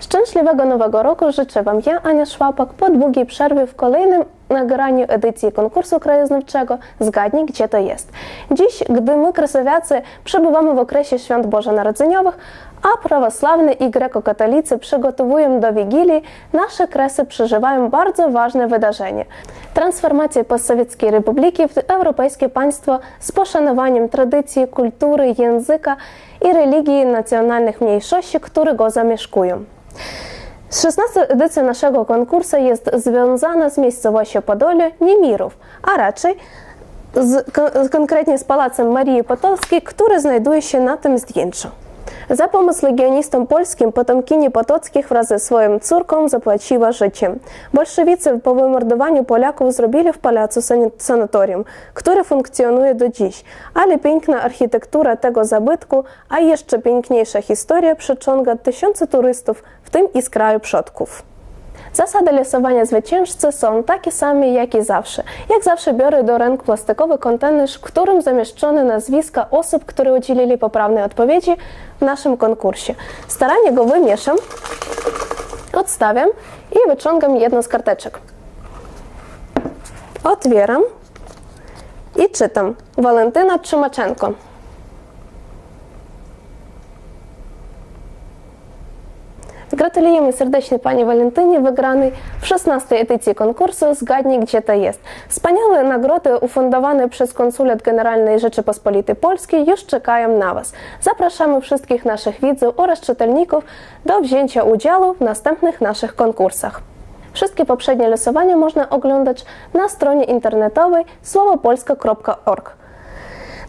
Szczęśliwego Nowego Roku życzę Wam ja, Ania Szłapак, po długiej przerwie w kolejnym nagraniu edycji konkursu krajoznawczego Zgadnij, gdzie to jest. Dziś, gdy my, krasowiacy, przebywamy w okresie świąt bożonarodzeniowych, a prawosławni i grekokatolicy przygotowują do Wigilii, nasze kresy przeżywają bardzo ważne wydarzenie. Transformację postsowieckiej republiki w europejskie państwo z poszanowaniem tradycji, kultury, języka i religii nacjonalnych mniejszości, które go zamieszkują. 16 edycja naszego konkursu jest związana z miejscowością Podole Niemirów, a raczej z, kon- konkretnie z Pałacem Marii Potockiej, który znajduje się na tym zdjęciu. Za pomoc legionistom polskim potomkini Potockich wraz ze swoją córką zapłaciła życiem. Bolszewicy po wymordowaniu Polaków zrobili w pałacu sanatorium, które funkcjonuje do dziś, ale piękna architektura tego zabytku, a jeszcze piękniejsza historia przyciąga tysiące turystów, w tym i z kraju przodków. Zasady losowania zwycięzcy są takie same jak i zawsze. Jak zawsze biorę do ręk plastikowy kontener, w którym zamieszczone nazwiska osób, które udzielili poprawnej odpowiedzi w naszym konkursie. Starannie go wymieszam, odstawiam i wyciągam jedną z karteczek. Otwieram i czytam. Walentyna Trzymaczenko. Gratulujemy serdecznie Pani Walentynie wygranej w 16 edycji konkursu Zgadnij, gdzie to jest. Wspaniałe nagrody ufundowane przez Konsulat Generalnej Rzeczypospolitej Polskiej już czekają na Was. Zapraszamy wszystkich naszych widzów oraz czytelników do wzięcia udziału w następnych naszych konkursach. Wszystkie poprzednie losowania można oglądać na stronie internetowej słowopolska.org.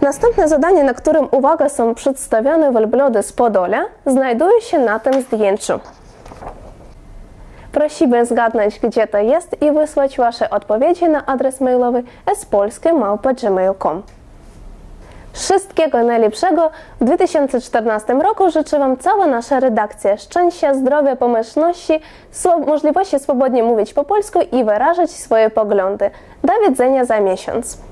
Następne zadanie, na którym uwaga są przedstawione wielblody z Podolia, znajduje się na tym zdjęciu. Prosimy zgadnąć, gdzie to jest i wysłać Wasze odpowiedzi na adres mailowy spolskie.gmail.com Wszystkiego najlepszego w 2014 roku życzę Wam cała nasza redakcja. Szczęścia, zdrowia, pomyślności, możliwości swobodnie mówić po polsku i wyrażać swoje poglądy. Do widzenia za miesiąc.